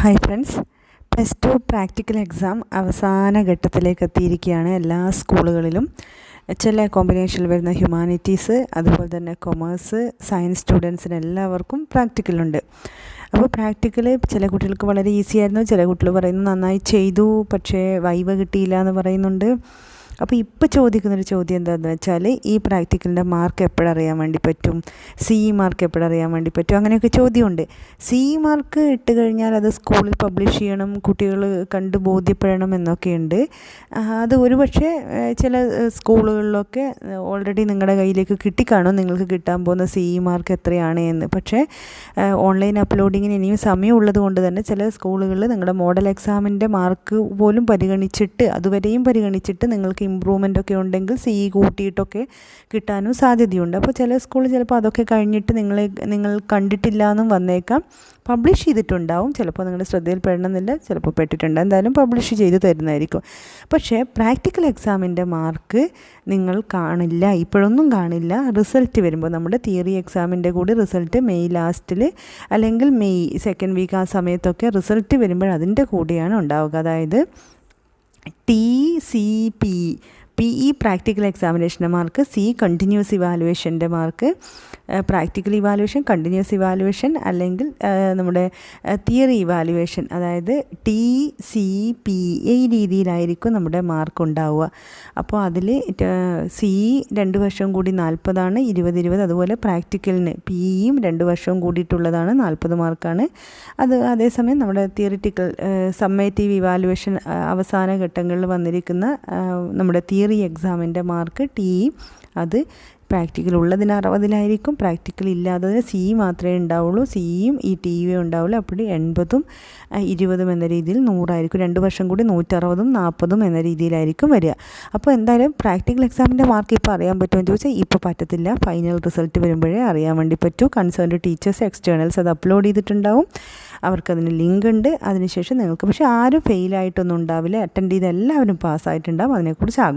Hi friends plus two practical exam അവസാന ഘട്ടത്തിലേക്ക് എത്തിയിരിക്കുകയാണ് എല്ലാ സ്കൂളുകളിലും. ചില കോമ്പിനേഷനിൽ വരുന്ന ഹ്യൂമാനിറ്റീസ് അതുപോലെ തന്നെ കൊമേഴ്സ് സയൻസ് സ്റ്റുഡൻസിന് എല്ലാവർക്കും പ്രാക്ടിക്കലുണ്ട് അപ്പോൾ പ്രാക്ടിക്കൽ ചില കുട്ടികൾക്ക് വളരെ ഈസി ആയിരുന്നു. ചില കുട്ടികൾ പറയുന്നു നന്നായി ചെയ്തു പക്ഷേ വൈവ കിട്ടിയില്ല എന്ന് പറയുന്നുണ്ട്. അപ്പോൾ ഇപ്പോൾ ചോദിക്കുന്നൊരു ചോദ്യം എന്താണെന്ന് വെച്ചാൽ ഈ പ്രാക്ടിക്കലിന്റെ മാർക്ക് എപ്പോഴറിയാൻ വേണ്ടി പറ്റും? സി മാർക്ക് എപ്പോഴറിയാൻ വേണ്ടി പറ്റും? അങ്ങനെയൊക്കെ ചോദ്യമുണ്ട്. സി മാർക്ക് ഇട്ട് കഴിഞ്ഞാൽ അത് സ്കൂളിൽ പബ്ലിഷ് ചെയ്യണം കുട്ടികൾ കണ്ട് ബോധ്യപ്പെടണം എന്നൊക്കെയുണ്ട്. അത് ഒരുപക്ഷെ ചില സ്കൂളുകളിലൊക്കെ ഓൾറെഡി നിങ്ങളുടെ കയ്യിലേക്ക് കിട്ടിക്കാണും നിങ്ങൾക്ക് കിട്ടാൻ പോകുന്ന സി മാർക്ക് എത്രയാണ് എന്ന്. പക്ഷേ ഓൺലൈൻ അപ്ലോഡിങ്ങിന് ഇനിയും സമയമുള്ളത് കൊണ്ട് തന്നെ ചില സ്കൂളുകളിൽ നിങ്ങളുടെ മോഡൽ എക്സാമിന്റെ മാർക്ക് പോലും പരിഗണിച്ചിട്ട് അതുവരെയും പരിഗണിച്ചിട്ട് നിങ്ങൾക്ക് ഇമ്പ്രൂവ്മെന്റ് ഒക്കെ ഉണ്ടെങ്കിൽ സി കൂട്ടിയിട്ടൊക്കെ കിട്ടാനും സാധ്യതയുണ്ട്. അപ്പോൾ ചില സ്കൂളിൽ ചിലപ്പോൾ അതൊക്കെ കഴിഞ്ഞിട്ട് നിങ്ങളെ നിങ്ങൾ കണ്ടിട്ടില്ല എന്നും വന്നേക്കാം. പബ്ലിഷ് ചെയ്തിട്ടുണ്ടാവും. ചിലപ്പോൾ നിങ്ങളുടെ ശ്രദ്ധയിൽ പെടണമെന്നില്ല. ചിലപ്പോൾ പെട്ടിട്ടുണ്ട്. എന്തായാലും പബ്ലിഷ് ചെയ്ത് തരുന്നതായിരിക്കും. പക്ഷേ പ്രാക്ടിക്കൽ എക്സാമിന്റെ മാർക്ക് നിങ്ങൾ കാണില്ല. ഇപ്പോഴൊന്നും കാണില്ല. റിസൾട്ട് വരുമ്പോൾ നമ്മുടെ തിയറി എക്സാമിന്റെ കൂടി റിസൾട്ട് മെയ് ലാസ്റ്റിൽ അല്ലെങ്കിൽ മെയ് സെക്കൻഡ് വീക്ക് ആ സമയത്തൊക്കെ റിസൾട്ട് വരുമ്പോൾ അതിന്റെ കൂടെയാണ് ഉണ്ടാവുക. അതായത് T C P E practical എക്സാമിനേഷന്റെ mark C continuous ഇവാലുവേഷന്റെ mark practical evaluation continuous evaluation അല്ലെങ്കിൽ നമ്മുടെ തിയറി ഇവാലുവേഷൻ അതായത് ടി സി പി ഈ രീതിയിലായിരിക്കും നമ്മുടെ മാർക്ക് ഉണ്ടാവുക അപ്പോൾ അതിൽ സി രണ്ട് വർഷം കൂടി നാൽപ്പതാണ് ഇരുപത് ഇരുപത് അതുപോലെ പ്രാക്ടിക്കലിന് പി ഇയും രണ്ട് വർഷവും കൂടിയിട്ടുള്ളതാണ് നാൽപ്പത് മാർക്കാണ്. അത് അതേസമയം നമ്മുടെ തിയറിറ്റിക്കൽ സമ്മേറ്റീവ് ഇവാലുവേഷൻ അവസാന ഘട്ടങ്ങളിൽ വന്നിരിക്കുന്ന നമ്മുടെ തിയറി എക്സാമിന്റെ മാർക്ക് ടി അത് പ്രാക്ടിക്കൽ ഉള്ളതിന് അറുപതിലായിരിക്കും. പ്രാക്ടിക്കൽ ഇല്ലാത്തതിന് സി മാത്രമേ ഉണ്ടാവുള്ളൂ. സിയും ഈ ടി വിയും ഉണ്ടാവുള്ളൂ. അപ്പോൾ എൺപതും ഇരുപതും എന്ന രീതിയിൽ നൂറായിരിക്കും. രണ്ട് വർഷം കൂടി നൂറ്ററുപതും നാൽപ്പതും എന്ന രീതിയിലായിരിക്കും വരിക. അപ്പോൾ എന്തായാലും പ്രാക്ടിക്കൽ എക്സാമിന്റെ മാർക്ക് ഇപ്പോൾ അറിയാൻ പറ്റുമെന്ന് ചോദിച്ചാൽ ഇപ്പോൾ പറ്റത്തില്ല. ഫൈനൽ റിസൾട്ട് വരുമ്പോഴേ അറിയാൻ വേണ്ടി പറ്റൂ. കൺസേൺഡ് ടീച്ചേഴ്സ് എക്സ്റ്റേണൽസ് അത് അപ്ലോഡ് ചെയ്തിട്ടുണ്ടാവും. അവർക്കതിന് ലിങ്ക് ഉണ്ട്. അതിനുശേഷം നിങ്ങൾക്ക് പക്ഷേ ആരും ഫെയിലായിട്ടൊന്നും ഉണ്ടാവില്ല. അറ്റൻഡ് ചെയ്ത് എല്ലാവരും പാസ്സായിട്ടുണ്ടാവും. അതിനെക്കുറിച്ച് ആകും